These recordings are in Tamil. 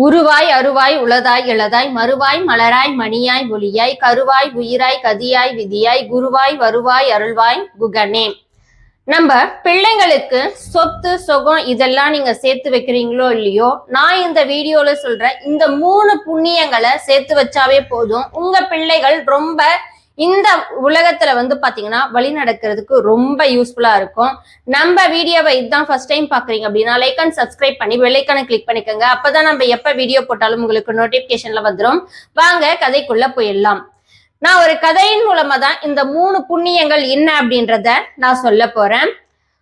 உருவாய் அருவாய் உளதாய் இளதாய் மறுவாய் மலராய் மணியாய் ஒளியாய் கருவாய் உயிராய் கதியாய் விதியாய் குருவாய் வருவாய் அருள்வாய் குகனே. நம்ம பிள்ளைங்களுக்கு சொத்து சுகம் இதெல்லாம் நீங்க சேர்த்து வைக்கிறீங்களோ இல்லையோ நான் இந்த வீடியோல சொல்றேன் இந்த மூணு புண்ணியங்களை சேர்த்து வச்சாவே போதும். உங்க பிள்ளைகள் ரொம்ப இந்த உலகத்துல வந்து பாத்தீங்கன்னா வழி நடக்கிறதுக்கு ரொம்ப யூஸ்ஃபுல்லா இருக்கும். நம்ம வீடியோவை இதுதான் ஃபர்ஸ்ட் டைம் பாக்குறீங்க அப்படின்னா லைக் அண்ட் சப்ஸ்கிரைப் பண்ணி வெள்ளைக்கான கிளிக் பண்ணிக்கோங்க. அப்பதான் நம்ம எப்ப வீடியோ போட்டாலும் உங்களுக்கு நோட்டிபிகேஷன்ல வந்துடும் வாங்க கதைக்குள்ள போயிடலாம். நான் ஒரு கதையின் மூலமா தான் இந்த மூணு புண்ணியங்கள் என்ன அப்படின்றத நான் சொல்ல போறேன்.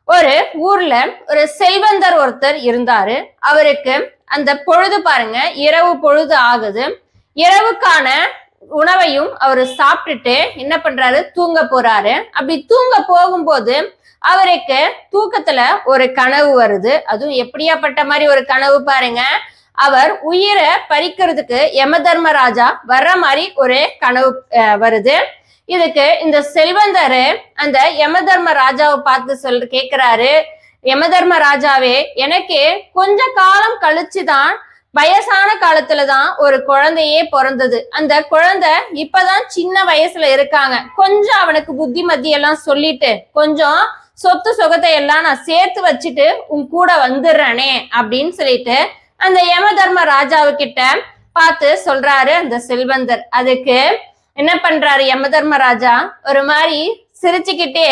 ஒரு ஊர்ல ஒரு செல்வந்தர் ஒருத்தர் இருந்தாரு. அவருக்கு அந்த பொழுது பாருங்க இரவு பொழுது ஆகுது. இரவுக்கான உணவையும் அவர் சாப்பிட்டுட்டு என்ன பண்றாரு? தூங்க போறாரு. அப்படி தூங்க போகும்போது அவருக்கு தூக்கத்துல ஒரு கனவு வருது. அதுவும் எப்படியாப்பட்ட மாதிரி ஒரு கனவு பாருங்க. அவர் உயிரை பறிக்கிறதுக்கு யம தர்மராஜா வர்ற மாதிரி ஒரு கனவு வருது. இதுக்கு இந்த செல்வந்தரு அந்த யம தர்ம ராஜாவை பார்த்து சொல் கேட்கிறாரு யம தர்ம ராஜாவே எனக்கு கொஞ்ச காலம் கழிச்சுதான் வயசான காலத்துல தான் ஒரு குழந்தையே பிறந்தது. அந்த குழந்தை இப்பதான் சின்ன வயசுல இருக்காங்க. கொஞ்சம் அவனுக்கு புத்திமதி எல்லாம் சொல்லிட்டு கொஞ்சம் சொத்து சுகத்தை எல்லாம் நான் சேர்த்து வச்சுட்டு உன் கூட வந்துடுறேனே அப்படின்னு சொல்லிட்டு அந்த யம தர்ம ராஜாவு கிட்ட பார்த்து சொல்றாரு அந்த செல்வந்தர். அதுக்கு என்ன பண்றாரு யம தர்மராஜா ஒரு மாதிரி சிரிச்சுக்கிட்டே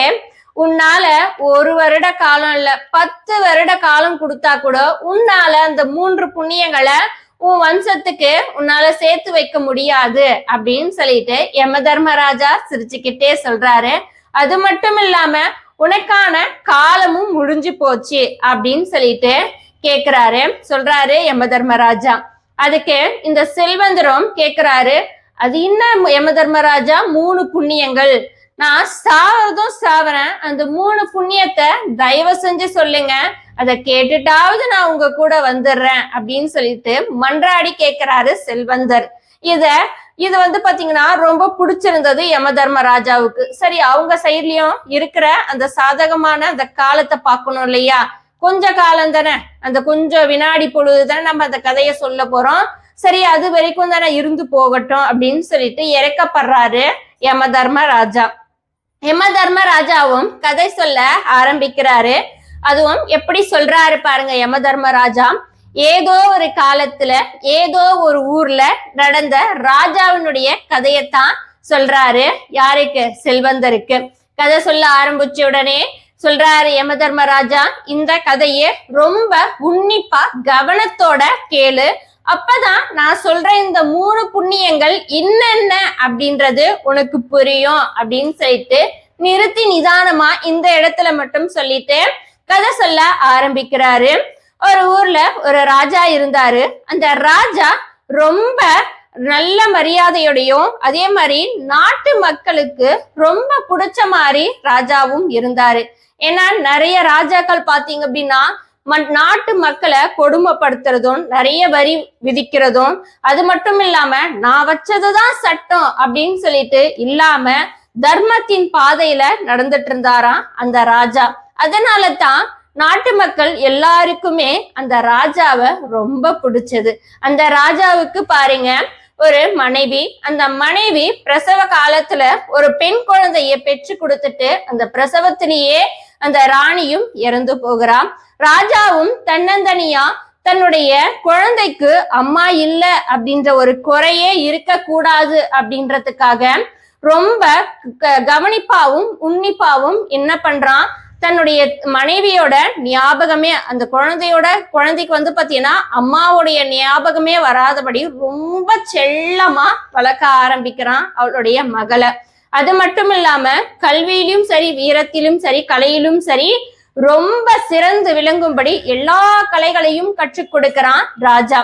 உன்னால ஒரு வருட காலம் இல்ல பத்து வருட காலம் கொடுத்தா கூட உன்னால அந்த மூன்று புண்ணியங்களை உன் வம்சத்துக்கு உன்னால சேர்த்து வைக்க முடியாது அப்படின்னு சொல்லிட்டு யம தர்மராஜா சிரிச்சுக்கிட்டே சொல்றாரு. அது மட்டும் இல்லாம உனக்கான காலமும் முடிஞ்சு போச்சு அப்படின்னு சொல்லிட்டு கேக்குறாரு. சொல்றாரு யம தர்மராஜா. அதுக்கு இந்த செல்வந்தரும் கேக்குறாரு. அது என்ன யம தர்மராஜா? மூணு புண்ணியங்கள். நான் சாவதும் சாவறேன். அந்த மூணு புண்ணியத்தை தயவு செஞ்சு சொல்லுங்க. அதை கேட்டுட்டாவது நான் உங்க கூட வந்துடுறேன் அப்படின்னு சொல்லிட்டு மன்றாடி கேட்கிறாரு செல்வந்தர். இத இது வந்து பாத்தீங்கன்னா ரொம்ப பிடிச்சிருந்தது யம தர்மராஜாவுக்கு சரி அவங்க சைட்லயும் இருக்கிற அந்த சாதகமான அந்த காலத்தை பார்க்கணும் இல்லையா? கொஞ்ச காலம் தானே. அந்த கொஞ்சம் வினாடி பொழுது தானே நம்ம அந்த கதையை சொல்ல போறோம். சரி அது வரைக்கும் தானே இருந்து போகட்டும் அப்படின்னு சொல்லிட்டு இறக்கப்படுறாரு யம தர்மராஜா ராஜா யம ராஜாவும் கதை சொல்ல ஆரம்பிக்கிறாரு. அதுவும் எப்படி சொல்றாரு பாருங்க யம ராஜா ஏதோ ஒரு காலத்துல ஏதோ ஒரு ஊர்ல நடந்த ராஜாவினுடைய கதையத்தான் சொல்றாரு யாருக்கு? செல்வந்தருக்கு. கதை சொல்ல ஆரம்பிச்ச உடனே சொல்றாரு யம தர்மராஜா இந்த கதையை ரொம்ப உன்னிப்பா கவனத்தோட கேளு. அப்பதான் நான் சொல்ற இந்த மூணு புண்ணியங்கள் என்னென்ன அப்படின்றது உனக்கு புரியும் அப்படின்னு சொல்லிட்டு நிறுத்தி நிதானமா இந்த இடத்துல மட்டும் சொல்லிட்டு கதை சொல்ல ஆரம்பிக்கிறாரு. ஒரு ஊர்ல ஒரு ராஜா இருந்தாரு. அந்த ராஜா ரொம்ப நல்ல மரியாதையோடையும் அதே மாதிரி நாட்டு மக்களுக்கு ரொம்ப பிடிச்ச மாதிரி ராஜாவும் இருந்தாரு. ஏன்னா நிறைய ராஜாக்கள் பாத்தீங்க அப்படின்னா நாட்டு மக்களை கொடுமைப்படுத்துறதும் நிறைய வரி விதிக்கிறதும் அது மட்டும் இல்லாம நான் வச்சதுதான் சட்டம் அப்படின்னு சொல்லிட்டு இல்லாம தர்மத்தின் பாதையில நடந்துட்டு இருந்தாராம் அந்த ராஜா. அதனால தான் நாட்டு மக்கள் எல்லாருக்குமே அந்த ராஜாவை ரொம்ப பிடிச்சது. அந்த ராஜாவுக்கு பாருங்க ஒரு மனைவி அந்த மனைவி பிரசவ காலத்துல ஒரு பெண் குழந்தைய பெற்று கொடுத்துட்டு அந்த பிரசவத்திலேயே அந்த ராணியும் இறந்து போகிறான். ராஜாவும் தன்னந்தனியா தன்னுடைய குழந்தைக்கு அம்மா இல்ல அப்படின்ற ஒரு குறையே இருக்க கூடாது அப்படின்றதுக்காக ரொம்ப க- கவனிப்பாவும் உன்னிப்பாவும் என்ன பண்றான்? தன்னுடைய மனைவியோட ஞாபகமே அந்த குழந்தையோட குழந்தைக்கு வந்து பாத்தீங்கன்னா அம்மாவுடைய ஞாபகமே வராதபடி ரொம்ப செல்லமா வளர்க்க ஆரம்பிக்கிறான் அவளுடைய மகளை. அது மட்டும் இல்லாம கல்வியிலும் சரி வீரத்திலும் சரி கலையிலும் சரி ரொம்ப சிறந்து விளங்கும்படி எல்லா கலைகளையும் கற்றுக் கொடுக்கிறான் ராஜா.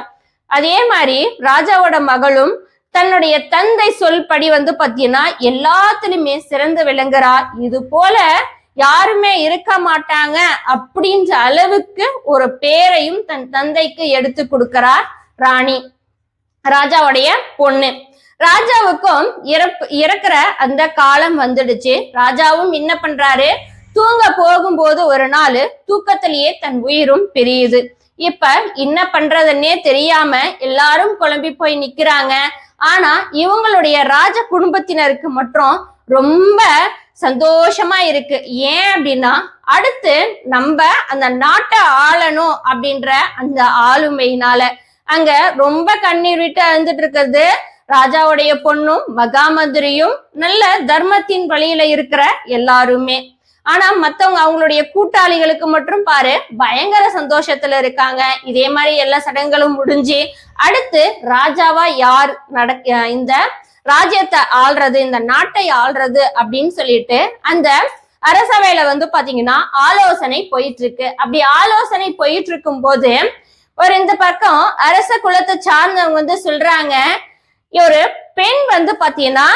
அதே மாதிரி ராஜாவோட மகளும் தன்னுடைய தந்தை சொல்படி வந்து பாத்தீங்கன்னா எல்லாத்துலயுமே சிறந்து விளங்குறா. இது போல யாருமே இருக்க மாட்டாங்க அப்படின்ற அளவுக்கு ஒரு பேரையும் தன் தந்தைக்கு எடுத்து கொடுக்கிறார் ராணி ராஜாவுடைய பொண்ணு. ராஜாவுக்கும் இறப்பு இறக்குற அந்த காலம் வந்துடுச்சு. ராஜாவும் என்ன பண்றாரு? தூங்க போகும்போது ஒரு நாள் தூக்கத்திலேயே தன் உயிரும் பிரியுது. இப்ப என்ன பண்றதுன்னே தெரியாம எல்லாரும் குழம்பி போய் நிக்கிறாங்க. ஆனா இவங்களுடைய ராஜ குடும்பத்தினருக்கு மட்டும் ரொம்ப சந்தோஷமா இருக்கு. ஏன் அப்படின்னா அடுத்து நம்ம அந்த நாட்டை ஆளணும் அப்படின்ற அந்த ஆளுமையினால. அங்க ரொம்ப கண்ணீர் விட்டு அழுந்துட்டு இருக்கிறது ராஜாவுடைய பொண்ணும் மகாமந்திரியும் நல்ல தர்மத்தின் வழியில இருக்கிற எல்லாருமே. ஆனா மத்தவங்க அவங்களுடைய கூட்டாளிகளுக்கு மட்டும் பாரு பயங்கர சந்தோஷத்துல இருக்காங்க. இதே மாதிரி எல்லா சடங்குகளும் முடிஞ்சு அடுத்து ராஜாவா யார் நடக்க இந்த ராஜ்யத்தை ஆள்றது இந்த நாட்டை ஆள்றது அப்படின்னு சொல்லிட்டு அந்த அரசவையில வந்து பாத்தீங்கன்னா ஆலோசனை போயிட்டு இருக்கு அப்படி ஆலோசனை போயிட்டு இருக்கும் போது ஒரு இந்த பக்கம் அரச குலத்தை சார்ந்தவங்க வந்து சொல்றாங்க ஒரு பெண் வந்து பாத்தீங்கன்னா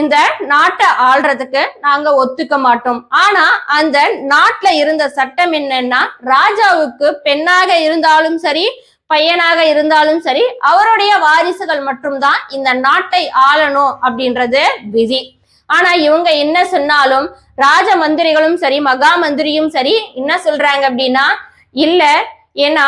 இந்த நாட்டை ஆள்றதுக்கு நாங்க ஒத்துக்க மாட்டோம். ஆனா அந்த நாட்டுல இருந்த சட்டம் என்னன்னா ராஜாவுக்கு பெண்ணாக இருந்தாலும் சரி பையனாக இருந்தாலும் சரி அவருடைய வாரிசுகள் மட்டும்தான் இந்த நாட்டை ஆளணும் அப்படின்றது விதி. ஆனா இவங்க என்ன சொன்னாலும் ராஜ மந்திரிகளும் சரி மகா மந்திரியும் சரி என்ன சொல்றாங்க அப்படின்னா இல்ல ஏன்னா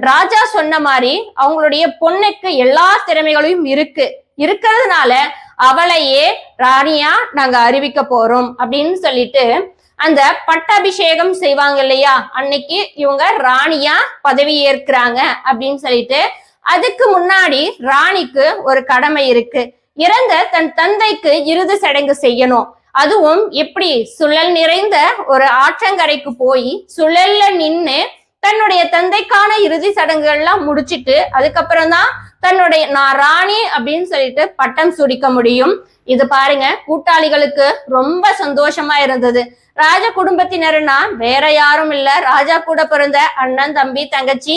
ராஜா சொன்ன மாதிரி அவங்களுடைய பொண்ணுக்கு எல்லா திறமைகளையும் இருக்கு. இருக்கிறதுனால அவளையே ராணியா நாங்க அறிவிக்க போறோம் அப்படின்னு சொல்லிட்டு அந்த பட்டாபிஷேகம் செய்வாங்க இல்லையா? அன்னைக்கு இவங்க ராணியா பதவி ஏற்கிறாங்க அப்படின்னு சொல்லிட்டு அதுக்கு முன்னாடி ராணிக்கு ஒரு கடமை இருக்கு. இறந்த தன் தந்தைக்கு இறுதி சடங்கு செய்யணும். அதுவும் எப்படி? சுழல் நிறைந்த ஒரு ஆற்றங்கரைக்கு போய் சுழல்ல நின்று தன்னுடைய தந்தைக்கான இறுதி சடங்குகள்லாம் முடிச்சிட்டு அதுக்கப்புறம் தான் தன்னுடைய நான் ராணி அப்படின்னு சொல்லிட்டு பட்டம் சுடிக்க முடியும். இது பாருங்க கூட்டாளிகளுக்கு ரொம்ப சந்தோஷமா இருந்தது. ராஜ குடும்பத்தினருன்னா வேற யாரும் இல்ல. ராஜா கூட பிறந்த அண்ணன் தம்பி தங்கச்சி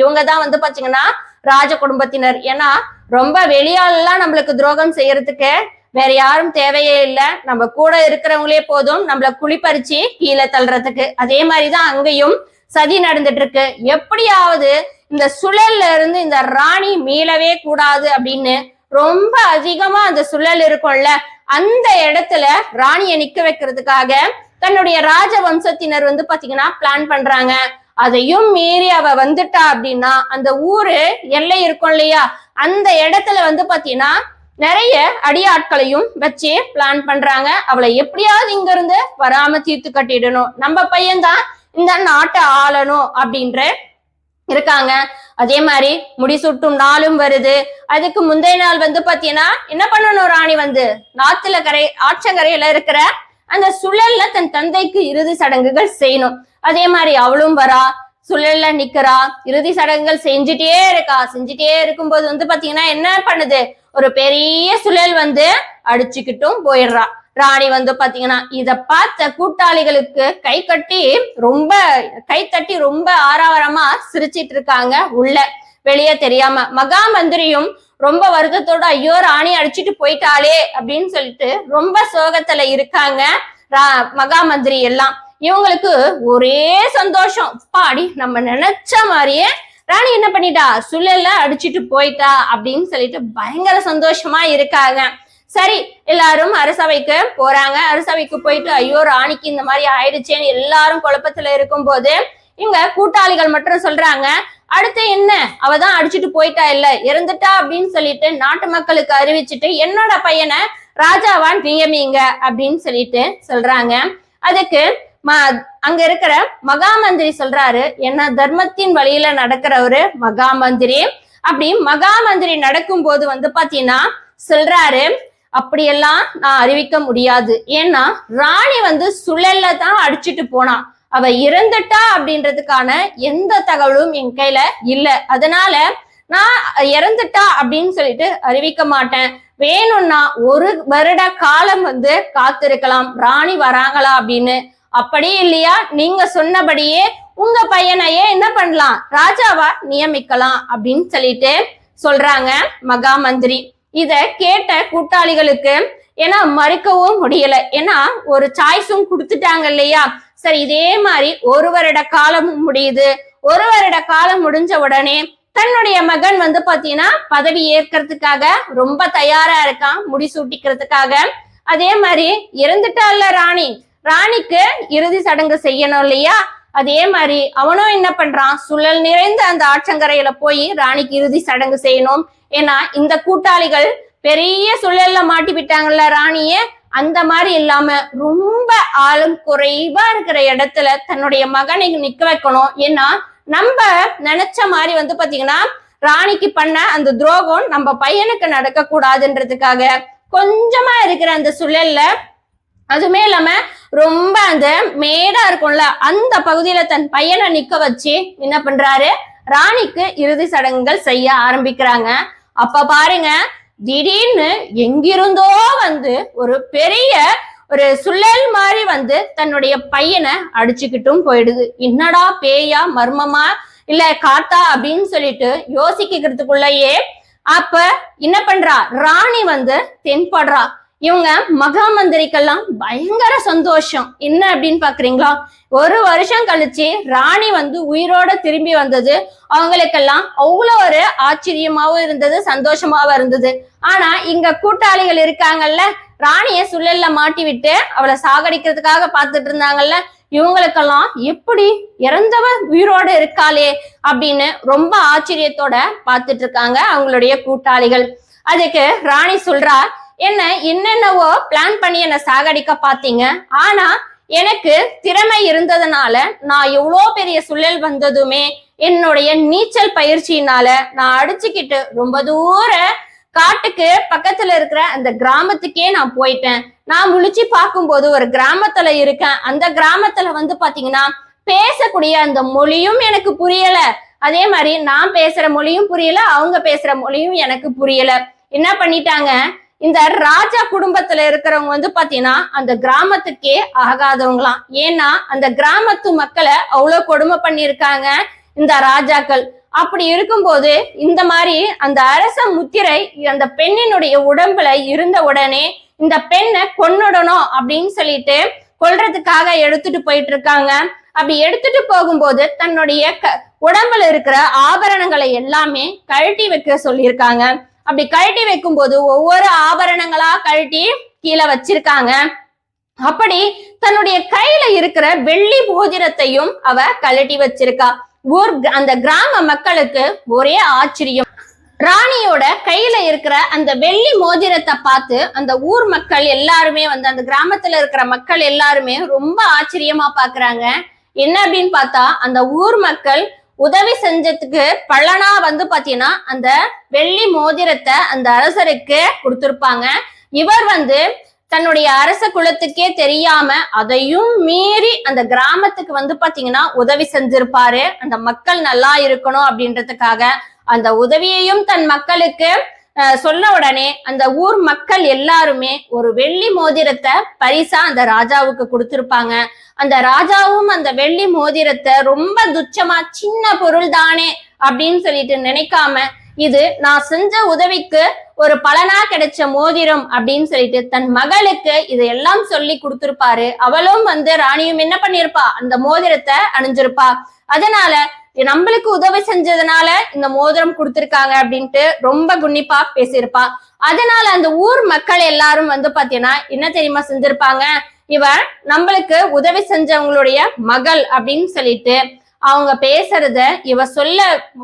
இவங்க தான் வந்து பாத்தீங்கன்னா ராஜ குடும்பத்தினர். ஏன்னா ரொம்ப வெளியாலெல்லாம் நம்மளுக்கு துரோகம் செய்யறதுக்கு வேற யாரும் தேவையே இல்லை. நம்ம கூட இருக்கிறவங்களே போதும். நம்மள குளிப்பறிச்சு கீழே தள்ளுறதுக்கு. அதே மாதிரிதான் அங்கேயும் சதி நடந்துட்டு இருக்கு எப்படியாவது இந்த சுழல்ல இருந்து இந்த ராணி மீளவே கூடாது அப்படின்னு ரொம்ப அதிகமா அந்த சுழல் இருக்கும்ல அந்த இடத்துல ராணியை நிக்க வைக்கிறதுக்காக தன்னுடைய ராஜ வம்சத்தினர் வந்து பாத்தீங்கன்னா பிளான் பண்றாங்க. அதையும் மீறி அவ வந்துட்டா அப்படின்னா அந்த ஊரு எல்லை இருக்கும் இல்லையா? அந்த இடத்துல வந்து பாத்தீங்கன்னா நிறைய அடியாட்களையும் வச்சு பிளான் பண்றாங்க. அவளை எப்படியாவது இங்க இருந்து வராம தீர்த்து கட்டிடணும். நம்ம பையன்தான் இந்த நாட்டை ஆளணும் அப்படின்ற இருக்காங்க. அதே மாதிரி முடிசூட்டும் நாளும் வருது. அதுக்கு முந்தைய நாள் வந்து பாத்தீங்கன்னா என்ன பண்ணணும் ராணி வந்து? நாத்துல கரை ஆற்றங்கரையில இருக்கிற அந்த சுழல்ல தன் தந்தைக்கு இறுதி சடங்குகள் செய்யணும். அதே மாதிரி அவளும் வரா சுழல்ல நிக்கிறா இறுதி சடங்குகள் செஞ்சுட்டே இருக்கா. செஞ்சுட்டே இருக்கும்போது வந்து பாத்தீங்கன்னா என்ன பண்ணுது? ஒரு பெரிய சுழல் வந்து அடிச்சுக்கிட்டும் போயிடுறா. ராணி வந்து பாத்தீங்கன்னா இத பார்த்த கூட்டாளிகளுக்கு கை கட்டி ரொம்ப கை தட்டி ரொம்ப ஆரவாரமா சிரிச்சிட்டு இருக்காங்க உள்ள. வெளியே தெரியாம. மகா மந்திரியும் ரொம்ப வருத்தத்தோட ஐயோ ராணி அடிச்சிட்டு போயிட்டாளே அப்படின்னு சொல்லிட்டு ரொம்ப சோகத்துல இருக்காங்க ரா- மகா மந்திரி எல்லாம். இவங்களுக்கு ஒரே சந்தோஷம். பாடி நம்ம நினைச்ச மாதிரியே ராணி என்ன பண்ணிட்டா? சுழல்ல அடிச்சிட்டு போயிட்டா அப்படின்னு சொல்லிட்டு பயங்கர சந்தோஷமா இருக்காங்க. சரி எல்லாரும் அரசவைக்கு போறாங்க. அரசவைக்கு போயிட்டு ஐயோ ராணிக்கு இந்த மாதிரி ஆயிடுச்சேன்னு எல்லாரும் குழப்பத்துல இருக்கும்போது இங்க கூட்டாளிகள் மட்டும் சொல்றாங்க அடுத்து என்ன? அவ தான் அடிச்சுட்டு போயிட்டா இல்ல இறந்துட்டா அப்படின்னு சொல்லிட்டு நாட்டு மக்களுக்கு அறிவிச்சிட்டு என்னோட பையனை ராஜாவான் நியமிங்க அப்படின்னு சொல்லிட்டு சொல்றாங்க. அதுக்கு அங்க இருக்கிற மகாமந்திரி சொல்றாரு என்ன தர்மத்தின் வழியில மகா மகாமந்திரி? அப்படி மகாமந்திரி நடக்கும்போது வந்து பாத்தீங்கன்னா சொல்றாரு அப்படியெல்லாம் நான் அறிவிக்க முடியாது. ஏன்னா ராணி வந்து சுழல்ல தான் அடிச்சுட்டு போனா. அவ இறந்துட்டா அப்படின்றதுக்கான எந்த தகவலும் என் கையில இல்ல. அதனால நான் இறந்துட்டா அப்படின்னு சொல்லிட்டு அறிவிக்க மாட்டேன். வேணும்னா ஒரு வருட காலம் வந்து காத்திருக்கலாம். ராணி வராங்களா அப்படின்னு. அப்படி இல்லையா? நீங்க சொன்னபடியே உங்க பையனையே என்ன பண்ணலாம்? ராஜாவா நியமிக்கலாம் அப்படின்னு சொல்லிட்டு சொல்றாங்க மகா மந்திரி. இத கேட்ட கூட்டாளிகளுக்கு ஏன்னா மறுக்கவும் முடியல. ஏன்னா ஒரு சாய்ஸும் கொடுத்துட்டாங்க இல்லையா? சரி இதே மாதிரி ஒரு வருட காலமும் முடியுது. ஒரு வருட காலம் முடிஞ்ச உடனே தன்னுடைய மகன் வந்து பாத்தீங்கன்னா பதவி ஏற்கிறதுக்காக ரொம்ப தயாரா இருக்கான் முடிசூட்டிக்கிறதுக்காக. அதே மாதிரி இறந்துட்டால ராணி? ராணிக்கு இறுதி சடங்கு செய்யணும் இல்லையா? அதே மாதிரி அவனும் என்ன பண்றான்? சுழல் நிறைந்த அந்த ஆற்றங்கரையில போய் ராணிக்கு இறுதி சடங்கு செய்யணும். ஏன்னா இந்த கூட்டாளிகள் பெரிய சுழல்ல மாட்டி விட்டாங்கல்ல ராணிய. அந்த மாதிரி இல்லாம ரொம்ப ஆளும் குறைவா இருக்கிற இடத்துல தன்னுடைய மகனை நிக்க வைக்கணும். ஏன்னா நம்ம நினைச்ச மாதிரி வந்து பாத்தீங்கன்னா ராணிக்கு பண்ண அந்த துரோகம் நம்ம பையனுக்கு நடக்க கூடாதுன்றதுக்காக கொஞ்சமா இருக்கிற அந்த சுழல்ல அதுமே இல்லாம ரொம்ப அந்த மேடா இருக்கும்ல அந்த பகுதியில தன் பையனை நிக்க வச்சு என்ன பண்றாரு? ராணிக்கு இறுதி சடங்குகள் செய்ய ஆரம்பிக்கிறாங்க. அப்ப பாருங்க திடீர்னு எங்கிருந்தோ வந்து ஒரு பெரிய ஒரு சுழல் மாதிரி வந்து தன்னுடைய பையனை அடிச்சுக்கிட்டும் போயிடுது. என்னடா பேயா மர்மமா? இல்ல காத்தா அப்படின்னு சொல்லிட்டு யோசிக்கிறதுக்குள்ளேயே அப்ப என்ன பண்றா? ராணி வந்து தென்படுறா. இவங்க மகா மந்திரிக்கெல்லாம் பயங்கர சந்தோஷம். என்ன அப்படின்னு பாக்குறீங்களா? ஒரு வருஷம் கழிச்சு ராணி வந்து உயிரோட திரும்பி வந்தது. அவங்களுக்கெல்லாம் அவ்வளோ ஒரு ஆச்சரியமாவும் இருந்தது சந்தோஷமாவும் இருந்தது. ஆனா இங்க கூட்டாளிகள் இருக்காங்கல்ல ராணிய சுழல்ல மாட்டி விட்டு அவளை சாகடிக்கிறதுக்காக பார்த்துட்டு இருந்தாங்கல்ல இவங்களுக்கெல்லாம் எப்படி இறந்தவ உயிரோட இருக்காளே அப்படின்னு ரொம்ப ஆச்சரியத்தோட பார்த்துட்டு இருக்காங்க அவங்களுடைய கூட்டாளிகள். அதுக்கு ராணி சொல்றா என்ன என்னென்னவோ பிளான் பண்ணி என்ன சாகடிக்க பாத்தீங்க ஆனா எனக்கு திறமை இருந்ததுனால நான் எவ்வளோ பெரிய சுழல் வந்ததுமே என்னுடைய நீச்சல் பயிற்சியினால நான் அடிச்சுக்கிட்டு ரொம்ப தூர காட்டுக்கு பக்கத்துல இருக்கிற அந்த கிராமத்துக்கே நான் போயிட்டேன். நான் முழிச்சு பார்க்கும்போது ஒரு கிராமத்துல இருக்கேன். அந்த கிராமத்துல வந்து பாத்தீங்கன்னா பேசக்கூடிய அந்த மொழியும் எனக்கு புரியல. அதே மாதிரி நான் பேசுற மொழியும் புரியல அவங்க பேசுற மொழியும் எனக்கு புரியல. என்ன பண்ணிட்டாங்க? இந்த ராஜா குடும்பத்துல இருக்கிறவங்க வந்து பாத்தீங்கன்னா அந்த கிராமத்துக்கே ஆகாதவங்களாம். ஏன்னா அந்த கிராமத்து மக்களை அவ்வளவு கொடுமை பண்ணியிருக்காங்க இந்த ராஜாக்கள். அப்படி இருக்கும்போது இந்த மாதிரி அந்த அரச முத்திரை அந்த பெண்ணினுடைய உடம்புல இருந்த உடனே இந்த பெண்ணை கொன்னுடணும் அப்படின்னு சொல்லிட்டு கொல்றதுக்காக எடுத்துட்டு போயிட்டு இருக்காங்க. அப்படி எடுத்துட்டு போகும்போது தன்னுடைய க உடம்புல இருக்கிற ஆபரணங்களை எல்லாமே கழட்டி வைக்க சொல்லியிருக்காங்க. அப்படி கழட்டி வைக்கும்போது ஒவ்வொரு ஆபரணங்களா கழட்டி கீழே வச்சிருக்காங்க. அப்படி தன்னுடைய கையில இருக்கிற வெள்ளி மோதிரத்தையும் அவ கழட்டி வச்சிருக்கா. ஊர் அந்த கிராம மக்களுக்கு ஒரே ஆச்சரியம். ராணியோட கையில இருக்கிற அந்த வெள்ளி மோதிரத்தை பார்த்து அந்த ஊர் மக்கள் எல்லாருமே வந்து அந்த கிராமத்துல இருக்கிற மக்கள் எல்லாருமே ரொம்ப ஆச்சரியமா பாக்குறாங்க. என்ன அப்படின்னு பார்த்தா அந்த ஊர் மக்கள் உதவி செஞ்சதுக்கு பலனா வந்து பாத்தீங்கன்னா அந்த வெள்ளி மோதிரத்தை அந்த அரசருக்கு கொடுத்திருப்பாங்க. இவர் வந்து தன்னுடைய அரச குலத்துக்கே தெரியாம அதையும் மீறி அந்த கிராமத்துக்கு வந்து பாத்தீங்கன்னா உதவி செஞ்சிருப்பாரு. அந்த மக்கள் நல்லா இருக்கணும் அப்படின்றதுக்காக அந்த உதவியையும் தன் மக்களுக்கு சொன்ன உடனே அந்த ஊர் மக்கள் எல்லாருமே ஒரு வெள்ளி மோதிரத்தை பரிசா அந்த ராஜாவுக்கு கொடுத்திருப்பாங்க. அந்த ராஜாவும் அந்த வெள்ளி மோதிரத்தை ரொம்ப துச்சமா சின்ன பொருள் தானே அப்படின்னு சொல்லிட்டு நினைக்காம இது நான் செஞ்ச உதவிக்கு ஒரு பலனா கிடைச்ச மோதிரம் அப்படின்னு சொல்லிட்டு தன் மகளுக்கு இதையெல்லாம் சொல்லி கொடுத்திருப்பாரு. அவளும் வந்து ராணியும் என்ன பண்ணிருப்பா? அந்த மோதிரத்தை அணிஞ்சிருப்பா. அதனால நம்மளுக்கு உதவி செஞ்சதுனால இந்த மோதிரம் கொடுத்திருக்காங்க அப்படின்ட்டு ரொம்ப குன்னிப்பா பேசியிருப்பா. அதனால அந்த ஊர் மக்கள் எல்லாரும் வந்து பாத்தீங்கன்னா என்ன தெரியுமா செஞ்சிருப்பாங்க? இவன் நம்மளுக்கு உதவி செஞ்சவங்களுடைய மகள் அப்படின்னு சொல்லிட்டு அவங்க பேசுறத இவ சொல்ல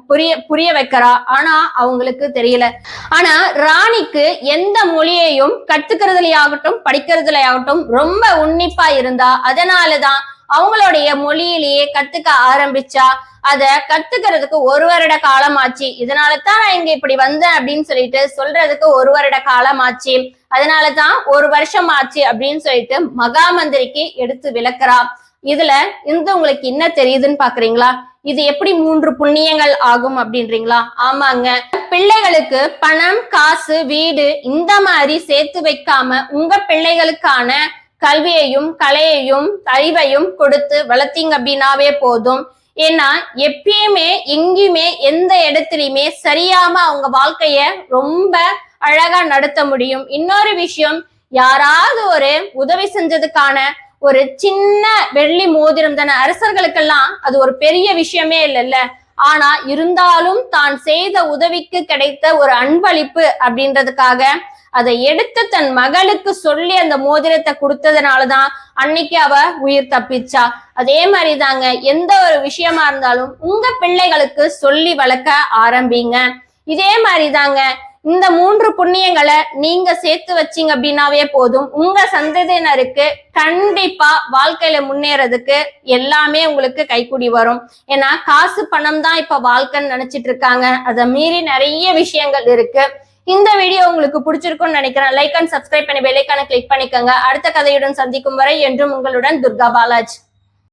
புரிய புரிய வைக்கிறா. ஆனா அவங்களுக்கு தெரியல. ஆனா ராணிக்கு எந்த மொழியையும் கத்துக்கிறதுலயாகட்டும் படிக்கிறதுலயாகட்டும் ரொம்ப உன்னிப்பா இருந்தா அதனாலதான் அவங்களுடைய மொழியிலேயே கத்துக்க ஆரம்பிச்சா அத கத்துக்கிறதுக்கு ஒரு வருட காலம் ஆச்சு இதனால தான் நான் இங்க இப்படி வந்தேன் அப்படின்னு சொல்லிட்டு சொல்றதுக்கு ஒரு வருட காலம் ஆச்சு அதனாலதான் ஒரு வருஷம் ஆச்சு அப்படின்னு சொல்லிட்டு மகாமந்திரிக்கு எடுத்து விளக்குறா. இதுல இருந்து உங்களுக்கு என்ன தெரியுதுன்னு பாக்குறீங்களா? இது எப்படி மூன்று புண்ணியங்கள் ஆகும் அப்படின்றீங்களா? ஆமாங்க. பிள்ளைகளுக்கு பணம் காசு வீடு இந்த மாதிரி சேர்த்து வைக்காம உங்க பிள்ளைகளுக்கான கல்வியையும் கலையையும் அறிவையும் கொடுத்து வளர்த்தீங்க அப்படின்னாவே போதும். ஏன்னா எப்பயுமே எங்கேயுமே எந்த இடத்துலயுமே சரியாம அவங்க வாழ்க்கைய ரொம்ப அழகா நடத்த முடியும். இன்னொரு விஷயம் யாராவது ஒரு உதவி செஞ்சதுக்கான ஒரு சின்ன வெள்ளி மோதிரம் தானே அரசர்களுக்கெல்லாம் அது ஒரு பெரிய விஷயமே இல்லைல்ல. ஆனா இருந்தாலும் தான் செய்த உதவிக்கு கிடைத்த ஒரு அன்பளிப்பு அப்படின்றதுக்காக அதை எடுத்து தன் மகளுக்கு சொல்லி அந்த மோதிரத்தை கொடுத்ததுனாலதான் அன்னைக்கு அவ உயிர் தப்பிச்சா. அதே மாதிரி தாங்க எந்த ஒரு விஷயமா இருந்தாலும் உங்க பிள்ளைகளுக்கு சொல்லி வளர்க்க ஆரம்பிங்க. இதே மாதிரி தாங்க இந்த மூன்று புண்ணியங்களை நீங்க சேர்த்து வச்சீங்க அப்படின்னாவே போதும். உங்க சந்ததியினருக்கு கண்டிப்பா வாழ்க்கையில முன்னேறதுக்கு எல்லாமே உங்களுக்கு கைக்கூடி வரும். ஏன்னா காசு பணம் தான் இப்ப வாழ்க்கைன்னு நினைச்சிட்டு இருக்காங்க. அதை மீறி நிறைய விஷயங்கள் இருக்கு. இந்த வீடியோ உங்களுக்கு பிடிச்சிருக்கும்னு நினைக்கிறேன். லைக் அண்ட் சப்ஸ்கிரைப் பண்ணி பெல்லைக்கான கிளிக் பண்ணிக்கோங்க. அடுத்த கதையுடன் சந்திக்கும் வரை என்றும் உங்களுடன் துர்கா பாலாஜ்.